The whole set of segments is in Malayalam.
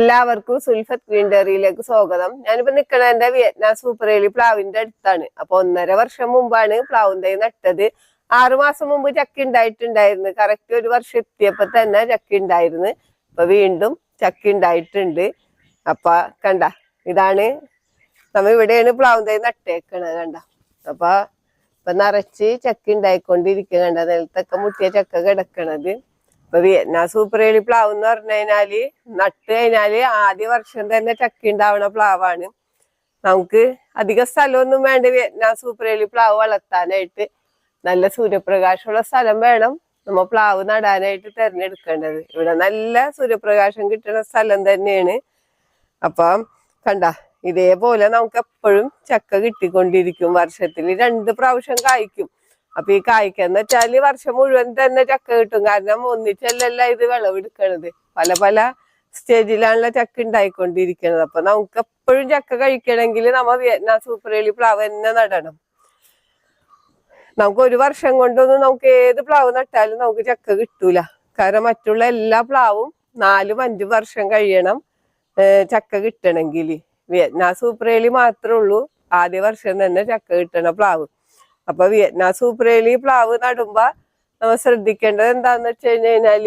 എല്ലാവർക്കും സുൽഫത്ത് ഗ്രീൻ ഡയറിയിലേക്ക് സ്വാഗതം. ഞാനിപ്പോ നിക്കണ എന്റെ വിയറ്റ്നാം സൂപ്പർ ഏലി പ്ലാവിന്റെ അടുത്താണ്. അപ്പൊ ഒന്നര വർഷം മുമ്പാണ് പ്ലാവും തൈ നട്ടത്. ആറുമാസം മുമ്പ് ചക്ക ഉണ്ടായിട്ടുണ്ടായിരുന്നു. കറക്റ്റ് ഒരു വർഷം എത്തിയപ്പോ തന്നെ ചക്ക ഉണ്ടായിരുന്നു. ഇപ്പൊ വീണ്ടും ചക്ക ഉണ്ടായിട്ടുണ്ട്. അപ്പൊ കണ്ട ഇതാണ് നമ്മ ഇവിടെയാണ് പ്ലാവും തൈ നട്ടേക്കണത് കണ്ട. അപ്പൊ ഇപ്പൊ നിറച്ച് ചക്ക ഉണ്ടായിക്കൊണ്ടിരിക്കുക കണ്ട. നിലത്തൊക്കെ മുട്ടിയ ചക്ക കിടക്കണത്. ഇപ്പൊ വിയറ്റ്നാം സൂപ്പർ ഏലി പ്ലാവ് എന്ന് പറഞ്ഞു കഴിഞ്ഞാൽ നട്ട് കഴിഞ്ഞാൽ ആദ്യ വർഷം തന്നെ ചക്കി ഉണ്ടാവണ പ്ലാവാണ്. നമുക്ക് അധിക സ്ഥലമൊന്നും വേണ്ട വിയറ്റ്നാം സൂപ്പർ ഏലി പ്ലാവ് വളർത്താനായിട്ട്. നല്ല സൂര്യപ്രകാശമുള്ള സ്ഥലം വേണം നമ്മ പ്ലാവ് നടാനായിട്ട് തിരഞ്ഞെടുക്കേണ്ടത്. ഇവിടെ നല്ല സൂര്യപ്രകാശം കിട്ടുന്ന സ്ഥലം തന്നെയാണ്. അപ്പം കണ്ട ഇതേപോലെ നമുക്ക് എപ്പോഴും ചക്ക കിട്ടിക്കൊണ്ടിരിക്കും. വർഷത്തിൽ രണ്ട് പ്രാവശ്യം കായ്ക്കും. അപ്പൊ ഈ കായ്ക്കെന്ന് വെച്ചാൽ വർഷം മുഴുവൻ തന്നെ ചക്ക കിട്ടും. കാരണം ഒന്നിച്ചല്ലല്ല ഇത് വിളവെടുക്കണത്. പല പല സ്റ്റേജിലാണല്ലോ ചക്ക ഉണ്ടായിക്കൊണ്ടിരിക്കുന്നത് അപ്പൊ നമുക്ക് എപ്പോഴും ചക്ക കഴിക്കണമെങ്കിൽ നമ്മ വിയറ്റ്നാം സൂപ്പർ ഏലി പ്ലാവ് തന്നെ നടണം. നമുക്ക് ഒരു വർഷം കൊണ്ടൊന്നും നമുക്ക് ഏത് പ്ലാവ് നട്ടാലും നമുക്ക് ചക്ക കിട്ടൂല. കാരണം മറ്റുള്ള എല്ലാ പ്ലാവും നാലും അഞ്ചും വർഷം കഴിയണം ചക്ക കിട്ടണമെങ്കിൽ. വിയറ്റ്നാം സൂപ്പർ ഏലി മാത്രമേ ഉള്ളൂ. ആദ്യ വർഷം തന്നെ ചക്ക കിട്ടണ പ്ലാവ്. അപ്പൊ വിയറ്റ്നാം സൂപ്പർ ഏലി പ്ലാവ് നടുമ്പോ നമ്മൾ ശ്രദ്ധിക്കേണ്ടത് എന്താന്ന് വെച്ച് കഴിഞ്ഞ് കഴിഞ്ഞാൽ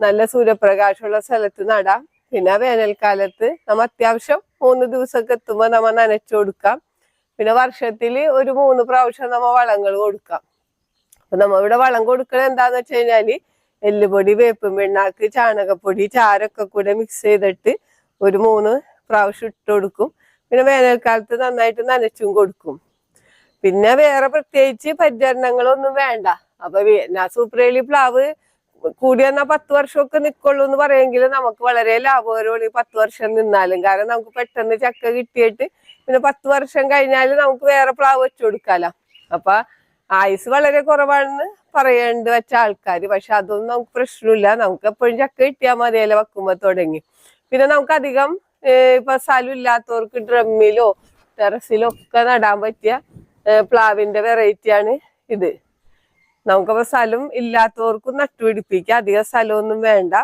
നല്ല സൂര്യപ്രകാശമുള്ള സ്ഥലത്ത് നടാം. പിന്നെ വേനൽക്കാലത്ത് നമ്മ അത്യാവശ്യം മൂന്ന് ദിവസമൊക്കെ എത്തുമ്പോ നമ്മ നനച്ചു കൊടുക്കാം. പിന്നെ വർഷത്തിൽ ഒരു മൂന്ന് പ്രാവശ്യം നമ്മ വളങ്ങൾ കൊടുക്കാം. അപ്പൊ നമ്മ ഇവിടെ വളം കൊടുക്കണത് എന്താന്ന് വെച്ച് കഴിഞ്ഞാൽ എല്ലുപൊടി വേപ്പും പിണ്ണാക്ക് ചാണകപ്പൊടി ചാരൊക്കെ കൂടെ മിക്സ് ചെയ്തിട്ട് ഒരു മൂന്ന് പ്രാവശ്യം ഇട്ട് കൊടുക്കും. പിന്നെ വേനൽക്കാലത്ത് നന്നായിട്ട് നനച്ചും കൊടുക്കും. പിന്നെ വേറെ പ്രത്യേകിച്ച് പരിചരണങ്ങളൊന്നും വേണ്ട. അപ്പൊ സൂപ്രേലി പ്ലാവ് കൂടി വന്നാൽ പത്ത് വർഷമൊക്കെ നിക്കുള്ളൂ എന്ന് പറയുമെങ്കിൽ നമുക്ക് വളരെ ലാഭകരമാണ് ഈ പത്ത് വർഷം നിന്നാലും. കാരണം നമുക്ക് പെട്ടെന്ന് ചക്ക കിട്ടിയിട്ട് പിന്നെ പത്ത് വർഷം കഴിഞ്ഞാൽ നമുക്ക് വേറെ പ്ലാവ് വെച്ചു കൊടുക്കാലോ. അപ്പൊ ആയുസ് വളരെ കുറവാണെന്ന് പറയേണ്ടി വെച്ച ആൾക്കാർ പക്ഷെ അതൊന്നും നമുക്ക് പ്രശ്നമില്ല. നമുക്ക് എപ്പോഴും ചക്ക കിട്ടിയാൽ മതിയല്ലോ വെക്കുമ്പോ തുടങ്ങി. പിന്നെ നമുക്ക് അധികം ഇപ്പൊ സ്ഥലം ഇല്ലാത്തവർക്ക് ഡ്രമ്മിലോ ടെറസിലോ ഒക്കെ നടാൻ പറ്റിയ പ്ലാവിന്റെ വെറൈറ്റി ആണ് ഇത്. നമുക്കപ്പോ സ്ഥലം ഇല്ലാത്തവർക്കും നട്ടുപിടിപ്പിക്കാം. അധികം സ്ഥലമൊന്നും വേണ്ട.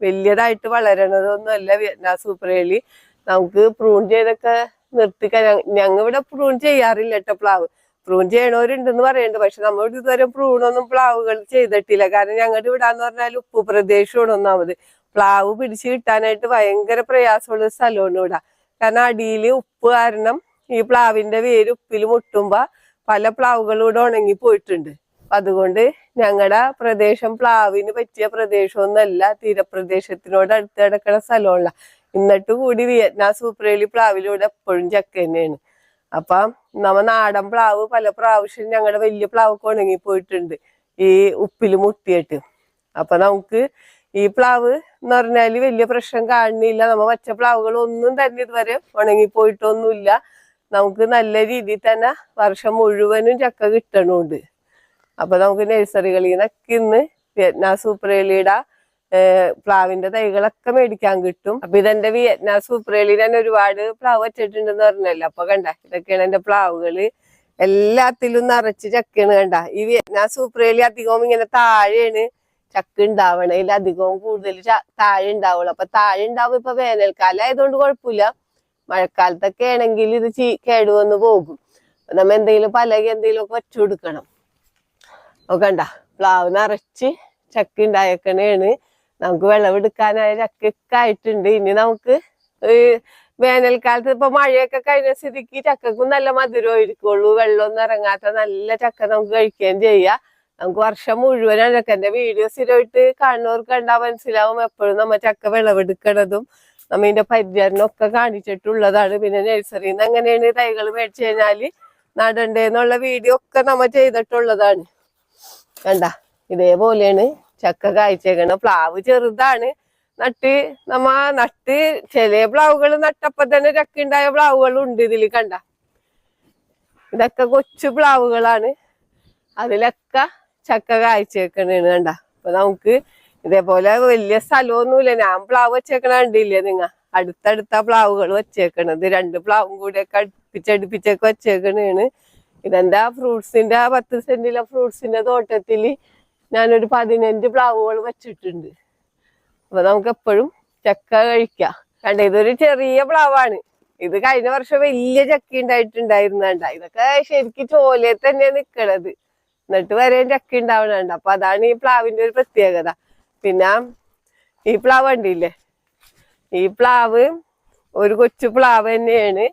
വലിയതായിട്ട് വളരണതൊന്നും അല്ല. വിയറ്റ്നാം സൂപ്പർ ഏലി നമുക്ക് പ്രൂൺ ചെയ്തൊക്കെ നിർത്തിക്കാൻ ഞങ്ങൾ ഇവിടെ പ്രൂൺ ചെയ്യാറില്ല കേട്ടോ പ്ലാവ്. പ്രൂൺ ചെയ്യണവരുണ്ടെന്ന് പറയുന്നുണ്ട് പക്ഷെ നമ്മൾ ഇതുവരെ പ്രൂണൊന്നും പ്ലാവുകൾ ചെയ്തിട്ടില്ല. കാരണം ഞങ്ങളുടെ ഇവിടെ എന്ന് പറഞ്ഞാൽ ഉപ്പ് പ്രദേശമാണ് ഒന്നാമത്. പ്ലാവ് പിടിച്ച് കിട്ടാനായിട്ട് ഭയങ്കര പ്രയാസമുള്ള സ്ഥലമാണ് ഇവിടെ. കാരണം അടിയിൽ ഉപ്പ് കാരണം ഈ പ്ലാവിന്റെ വേര് ഉപ്പിൽ മുട്ടുമ്പോ പല പ്ലാവുകളൂടെ ഉണങ്ങി പോയിട്ടുണ്ട്. അതുകൊണ്ട് ഞങ്ങളുടെ പ്രദേശം പ്ലാവിന് പറ്റിയ പ്രദേശമൊന്നുമല്ല. തീരപ്രദേശത്തിനോട് അടുത്ത് കിടക്കുന്ന സ്ഥലമല്ല എന്നിട്ട് കൂടി വിയറ്റ്നാം സൂപ്രേലി പ്ലാവിലൂടെ എപ്പോഴും ചക്ക തന്നെയാണ്. അപ്പം നമ്മ നാടൻ പ്ലാവ് പല പ്രാവശ്യം ഞങ്ങളുടെ വലിയ പ്ലാവൊക്കെ ഉണങ്ങി പോയിട്ടുണ്ട് ഈ ഉപ്പിൽ മുട്ടിയിട്ട്. അപ്പൊ നമുക്ക് ഈ പ്ലാവ് എന്ന് പറഞ്ഞാൽ വലിയ പ്രശ്നം കാണുന്നില്ല നമ്മ വച്ച പ്ലാവുകൾ ഒന്നും തന്നെ ഇതുവരെ ഉണങ്ങി പോയിട്ടൊന്നുമില്ല. നമുക്ക് നല്ല രീതിയിൽ തന്നെ വർഷം മുഴുവനും ചക്ക കിട്ടണുണ്ട്. അപ്പൊ നമുക്ക് നഴ്സറികളിൽ നിന്നൊക്കെ ഇന്ന് വിയറ്റ്നാം സൂപ്പറേലിയുടെ പ്ലാവിന്റെ തൈകളൊക്കെ മേടിക്കാൻ കിട്ടും. അപ്പൊ ഇതെന്റെ വിയറ്റ്നാം സൂപ്പറേലിയിൽ തന്നെ ഒരുപാട് പ്ലാവ് വെച്ചിട്ടുണ്ടെന്ന് പറഞ്ഞല്ലോ. അപ്പൊ കണ്ട ഇതൊക്കെയാണ് എന്റെ പ്ലാവുകൾ. എല്ലാത്തിലും നിറച്ച് ചക്കയാണ് കണ്ട. ഈ വിയറ്റ്നാം സൂപ്പറേലി അധികവും ഇങ്ങനെ താഴെയാണ് ചക്ക ഉണ്ടാവണേൽ അധികവും കൂടുതൽ താഴെ ഉണ്ടാവുള്ളൂ. അപ്പൊ താഴെ ഉണ്ടാവും ഇപ്പൊ വേനൽക്കാലം ആയതുകൊണ്ട് കുഴപ്പമില്ല. മഴക്കാലത്തൊക്കെ ആണെങ്കിൽ ഇത് ചീ കേടുവന്ന് പോകും. നമ്മ എന്തെങ്കിലും പലക എന്തെങ്കിലും ഒക്കെ വെച്ചു കൊടുക്കണം. ഒക്കെ കണ്ട പ്ലാവ് നിറച്ച് ചക്ക ഉണ്ടായേക്കണേണ്. നമുക്ക് വിളവെടുക്കാനായ ചക്കൊക്കെ ആയിട്ടുണ്ട്. ഇനി നമുക്ക് വേനൽക്കാലത്ത് ഇപ്പൊ മഴയൊക്കെ കഴിഞ്ഞ സ്ഥിതിക്ക് ചക്കക്കും നല്ല മധുരമായിരിക്കുള്ളൂ വെള്ളമൊന്നും ഇറങ്ങാത്ത നല്ല ചക്ക നമുക്ക് കഴിക്കുകയും ചെയ്യാം. നമുക്ക് വർഷം മുഴുവനാണ് ചക്കന്റെ വീഡിയോ സ്ഥിരമായിട്ട് കാണുന്നവർക്ക് കണ്ടാൽ മനസ്സിലാവും. എപ്പോഴും നമ്മ ചക്ക വിളവെടുക്കണതും നമ്മ ഇതിന്റെ പരിചരണം ഒക്കെ കാണിച്ചിട്ടുള്ളതാണ്. പിന്നെ നഴ്സറിയിൽ നിന്ന് എങ്ങനെയാണ് തൈകൾ മേടിച്ചു കഴിഞ്ഞാൽ നടണ്ടേന്നുള്ള വീഡിയോ ഒക്കെ നമ്മ ചെയ്തിട്ടുള്ളതാണ്. കണ്ട? ഇതേപോലെയാണ് ചക്ക കായ്ച്ചേക്കണ. പ്ലാവ് ചെറുതാണ്. നട്ട് നമ്മ നട്ട് ചില പ്ലാവുകൾ നട്ടപ്പ തന്നെ പ്ലാവുകൾ ഉണ്ട് ഇതിൽ കണ്ട? ഇതൊക്കെ കൊച്ചു പ്ലാവുകളാണ്. അതിലൊക്കെ ചക്ക കായ്ച്ചേക്കണേണ്. കണ്ട? അപ്പൊ നമുക്ക് ഇതേപോലെ വലിയ സ്ഥലമൊന്നുമില്ല. ഞാൻ പ്ലാവ് വെച്ചേക്കണ കണ്ടില്ലേ നിങ്ങ? അടുത്തടുത്ത പ്ലാവുകൾ വെച്ചേക്കണത് രണ്ട് പ്ലാവും കൂടെ കൂടിയൊക്കെ അടുപ്പിച്ചടുപ്പിച്ചൊക്കെ വെച്ചേക്കണേണ്. ഇതെന്താ? ഫ്രൂട്ട്സിന്റെ ആ പത്ത് സെന്റിലെ ഫ്രൂട്ട്സിന്റെ തോട്ടത്തിൽ ഞാനൊരു പതിനഞ്ച് പ്ലാവുകൾ വെച്ചിട്ടുണ്ട്. അപ്പൊ നമുക്ക് എപ്പോഴും ചക്ക കഴിക്കാം. കണ്ട? ഇതൊരു ചെറിയ പ്ലാവാണ്. ഇത് കഴിഞ്ഞ വർഷം വലിയ ചക്ക ഉണ്ടായിട്ടുണ്ടായിരുന്നണ്ട ഇതൊക്കെ ശരിക്കും ചോലയിൽ തന്നെ നിക്കണത്. എന്നിട്ട് വരെയും ചക്ക ഉണ്ടാവണണ്ട. അപ്പൊ അതാണ് ഈ പ്ലാവിന്റെ ഒരു പ്രത്യേകത. പിന്നെ ഈ പ്ലാവ് കണ്ടില്ലേ? ഈ പ്ലാവ് ഒരു കൊച്ചു പ്ലാവ് തന്നെയാണ്.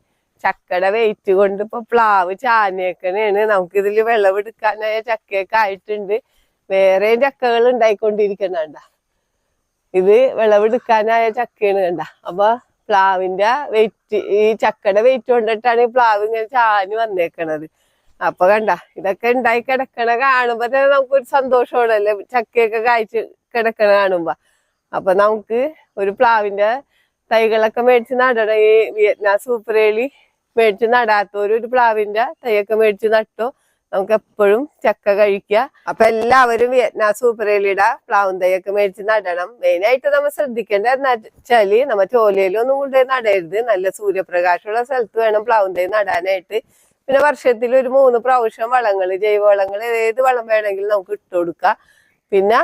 ചക്കയുടെ വെയിറ്റ് കൊണ്ട് ഇപ്പൊ പ്ലാവ് ചാഞ്ഞേക്കണേണ്. നമുക്ക് ഇതിൽ വിളവെടുക്കാനായ ചക്കയൊക്കെ ആയിട്ടുണ്ട്. വേറെയും ചക്കകൾ ഉണ്ടായിക്കൊണ്ടിരിക്കണണ്ട. ഇത് വിളവെടുക്കാനായ ചക്കയാണ് കണ്ട. അപ്പൊ പ്ലാവിന്റെ വെയിറ്റ് ഈ ചക്കയുടെ വെയിറ്റ് കൊണ്ടിട്ടാണ് ഈ പ്ലാവ് ഇങ്ങനെ ചാഞ്ഞ് വന്നേക്കണത്. അപ്പൊ കണ്ട ഇതൊക്കെ ഉണ്ടായി കിടക്കണ കാണുമ്പോ തന്നെ നമുക്കൊരു സന്തോഷമാണല്ലേ. ചക്കയൊക്കെ കായ്ച്ച് കിടക്കണ കാണുമ്പോ. അപ്പൊ നമുക്ക് ഒരു പ്ലാവിന്റെ തൈകളൊക്കെ മേടിച്ച് നടണം. ഈ വിയറ്റ്നാം സൂപ്പറേളി മേടിച്ച് നടാത്തവര് ഒരു പ്ലാവിന്റെ തൈയൊക്കെ മേടിച്ച് നട്ടോ. നമുക്ക് എപ്പോഴും ചക്ക കഴിക്കുക അപ്പൊ എല്ലാവരും വിയറ്റ്നാം സൂപ്പറേലിയുടെ പ്ലാവും തൈയൊക്കെ മേടിച്ച് നടണം. മെയിനായിട്ട് നമ്മൾ ശ്രദ്ധിക്കേണ്ടത് എന്നാ വെച്ചാൽ നമ്മ ചോലയിലൊന്നും കൊണ്ടുപോയി നടരുത്. നല്ല സൂര്യപ്രകാശമുള്ള സ്ഥലത്ത് വേണം പ്ലാവും തൈ നടാനായിട്ട്. പിന്നെ വർഷത്തിൽ ഒരു മൂന്ന് പ്രാവശ്യം വളങ്ങൾ ജൈവവളങ്ങൾ ഏത് വളം വേണമെങ്കിലും നമുക്ക് ഇട്ട് കൊടുക്കാം. പിന്നെ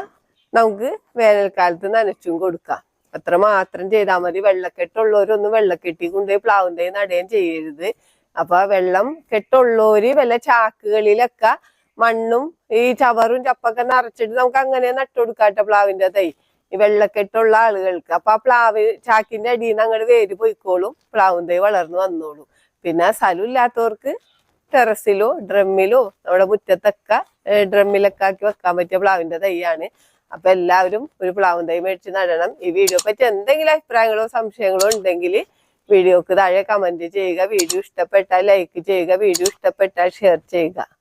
നമുക്ക് വേനൽക്കാലത്ത് നനച്ചും കൊടുക്കാം. അത്ര മാത്രം ചെയ്താൽ മതി. വെള്ളക്കെട്ടുള്ളവരൊന്നും വെള്ളക്കെട്ടി കൊണ്ടുപോയി പ്ലാവിന്റെ നടയും ചെയ്യരുത്. അപ്പൊ വെള്ളം കെട്ടുള്ളവര് വല്ല ചാക്കുകളിലൊക്കെ മണ്ണും ഈ ചവറും ചപ്പൊക്കെ നിറച്ചിട്ട് നമുക്ക് അങ്ങനെ നട്ടുകൊടുക്കാട്ടോ പ്ലാവിന്റെ തൈ. ഈ വെള്ളക്കെട്ടുള്ള ആളുകൾക്ക്. അപ്പൊ ആ പ്ലാവ് ചാക്കിന്റെ അടിയിൽ നിന്ന് അങ്ങോട്ട് വേര് പോയിക്കോളും. പ്ലാവും തൈ വളർന്നു വന്നോളും. പിന്നെ സ്ഥലം ഇല്ലാത്തവർക്ക് ടെറസിലോ ഡ്രമ്മിലോ നമ്മുടെ മുറ്റത്തൊക്കെ ഡ്രമ്മിലൊക്കെ ആക്കി വെക്കാൻ പറ്റിയ പ്ലാവിന്റെ തൈയാണ്. അപ്പൊ എല്ലാവരും ഒരു പ്ലാവും തൈ മേടിച്ച് നടണം. ഈ വീഡിയോ പറ്റി എന്തെങ്കിലും അഭിപ്രായങ്ങളോ സംശയങ്ങളോ ഉണ്ടെങ്കിൽ വീഡിയോക്ക് താഴെ കമന്റ് ചെയ്യുക. വീഡിയോ ഇഷ്ടപ്പെട്ടാൽ ലൈക്ക് ചെയ്യുക. വീഡിയോ ഇഷ്ടപ്പെട്ടാൽ ഷെയർ ചെയ്യുക.